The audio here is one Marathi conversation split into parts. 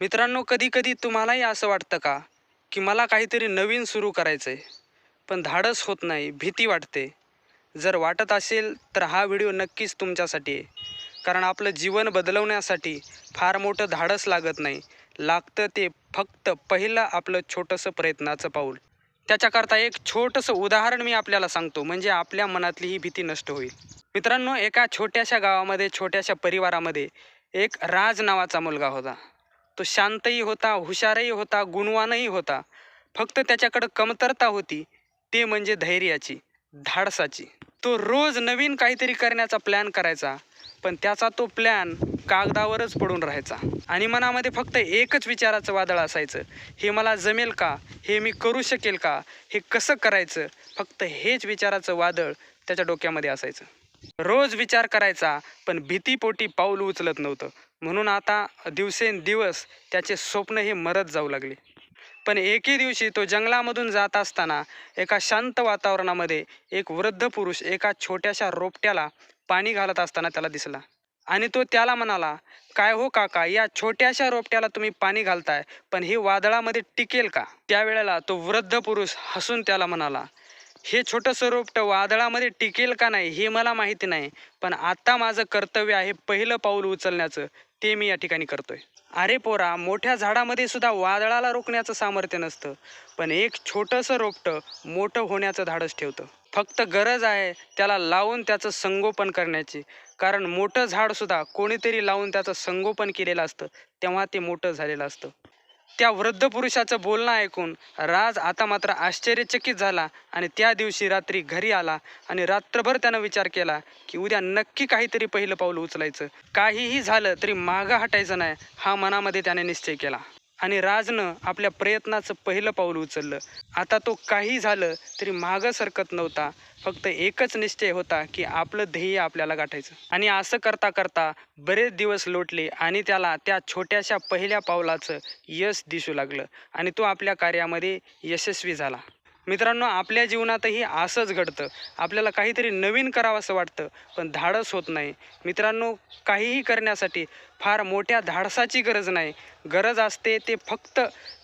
मित्रांनो कधी कधी तुम्हालाही असं वाटतं का की मला काहीतरी नवीन सुरू करायचं आहे पण धाडस होत नाही भीती वाटते. जर वाटत असेल तर हा व्हिडिओ नक्कीच तुमच्यासाठी आहे. कारण आपलं जीवन बदलवण्यासाठी फार मोठं धाडस लागत नाही. लागतं ते फक्त पहिलं आपलं छोटंसं प्रयत्नाचं पाऊल. त्याच्याकरता एक छोटंसं उदाहरण मी आपल्याला सांगतो म्हणजे आपल्या मनातली ही भीती नष्ट होईल. मित्रांनो एका छोट्याशा गावामध्ये छोट्याशा परिवारामध्ये एक राज नावाचा मुलगा होता. तो शांतही होता हुशारही होता गुणवानही होता. फक्त त्याच्याकडं कमतरता होती ते म्हणजे धैर्याची धाडसाची. तो रोज नवीन काहीतरी करण्याचा प्लॅन करायचा पण त्याचा तो प्लॅन कागदावरच पडून राहायचा. आणि मनामध्ये फक्त एकच विचाराचं वादळ असायचं हे मला जमेल का? हे मी करू शकेल का? हे कसं करायचं? फक्त हेच विचाराचं वादळ त्याच्या डोक्यामध्ये असायचं. रोज विचार करायचा पण भीतीपोटी पाऊल उचलत नव्हतं. म्हणून आता दिवसेंदिवस त्याचे स्वप्न हे मरत जाऊ लागले. पण एके दिवशी तो जंगलामधून जात असताना एका शांत वातावरणामध्ये एक वृद्ध पुरुष एका छोट्याशा रोपट्याला पाणी घालत असताना त्याला दिसला. आणि तो त्याला म्हणाला काय हो काका या छोट्याशा रोपट्याला तुम्ही पाणी घालताय पण हे वादळामध्ये टिकेल का? त्यावेळेला तो वृद्ध पुरुष हसून त्याला म्हणाला हे छोटंसं रोपटं वादळामध्ये टिकेल का नाही हे मला माहिती नाही. पण आत्ता माझं कर्तव्य आहे पहिलं पाऊल उचलण्याचं. ते मी या ठिकाणी करतोय. अरे पोरा मोठ्या झाडामध्ये सुद्धा वादळाला रोखण्याचं सामर्थ्य नसतं. पण एक छोटंसं रोपटं मोठं होण्याचं धाडस ठेवतं. फक्त गरज आहे त्याला लावून त्याचं संगोपन करण्याची. कारण मोठं झाडसुद्धा कोणीतरी लावून त्याचं संगोपन केलेलं असतं. तेव्हा ते मोठं झालेलं असतं. त्या वृद्ध पुरुषाचं बोलणं ऐकून राज आता मात्र आश्चर्यचकित झाला आणि त्या दिवशी रात्री घरी आला आणि रात्रभर त्यानं विचार केला की उद्या नक्की काहीतरी पहिलं पाऊल उचलायचं. काहीही झालं तरी मागं हटायचं नाही हा मनामध्ये त्याने निश्चय केला. आणि राजनं आपल्या प्रयत्नाचं पहिलं पाऊल उचललं. आता तो काही झालं तरी मागं सरकत नव्हता. फक्त एकच निश्चय होता की आपलं ध्येय आपल्याला गाठायचं. आणि असं करता करता बरेच दिवस लोटले आणि त्याला त्या छोट्याशा पहिल्या पावलाचं यश दिसू लागलं. आणि तो आपल्या कार्यामध्ये यशस्वी झाला. मित्रांनो आपल्या जीवनातही असंच घडतं. आपल्याला काहीतरी नवीन करावं असं वाटतं पण धाडस होत नाही. मित्रांनो काहीही करण्यासाठी फार मोठ्या धाडसाची गरज नाही. गरज असते ते फक्त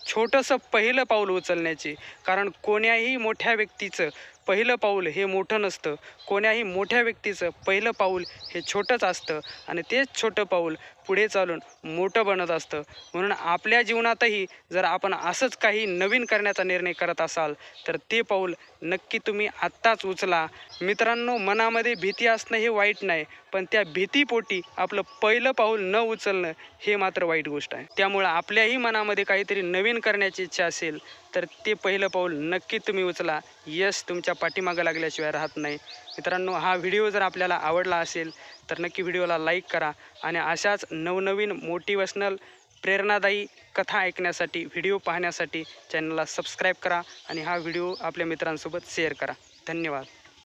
छोटंसं पहिलं पाऊल उचलण्याची. कारण कोण्याही मोठ्या व्यक्तीचं पहिलं पाऊल हे मोठं नसतं. कोण्याही मोठ्या व्यक्तीचं पहिलं पाऊल हे छोटंच असतं. आणि तेच छोटं पाऊल पुढे चालून मोठं बनत असतं. म्हणून आपल्या जीवनातही जर आपण असंच काही नवीन करण्याचा निर्णय करत असाल तर ते पाऊल नक्की तुम्ही आत्ताच उचला. मित्रांनो मनामध्ये भीती असणं हे वाईट नाही पण त्या भीतीपोटी आपलं पहिलं पाऊल न उचलणं हे मात्र वाईट गोष्ट आहे. त्यामुळं आपल्याही मनामध्ये काहीतरी नवीन करण्याची इच्छा असेल तर ते पहिलं पाऊल नक्की तुम्ही उचला. यश तुमच्या पाठीमागं लागल्याशिवाय राहत नाही. मित्रांनो हा व्हिडिओ जर आपल्याला आवडला असेल तर नक्की व्हिडिओला लाईक करा आणि अशाच नवनवीन मोटिवेशनल प्रेरणादायी कथा ऐकण्यासाठी व्हिडिओ पाहण्यासाठी चॅनलला सबस्क्राईब करा आणि हा व्हिडिओ आपल्या मित्रांसोबत शेअर करा. धन्यवाद.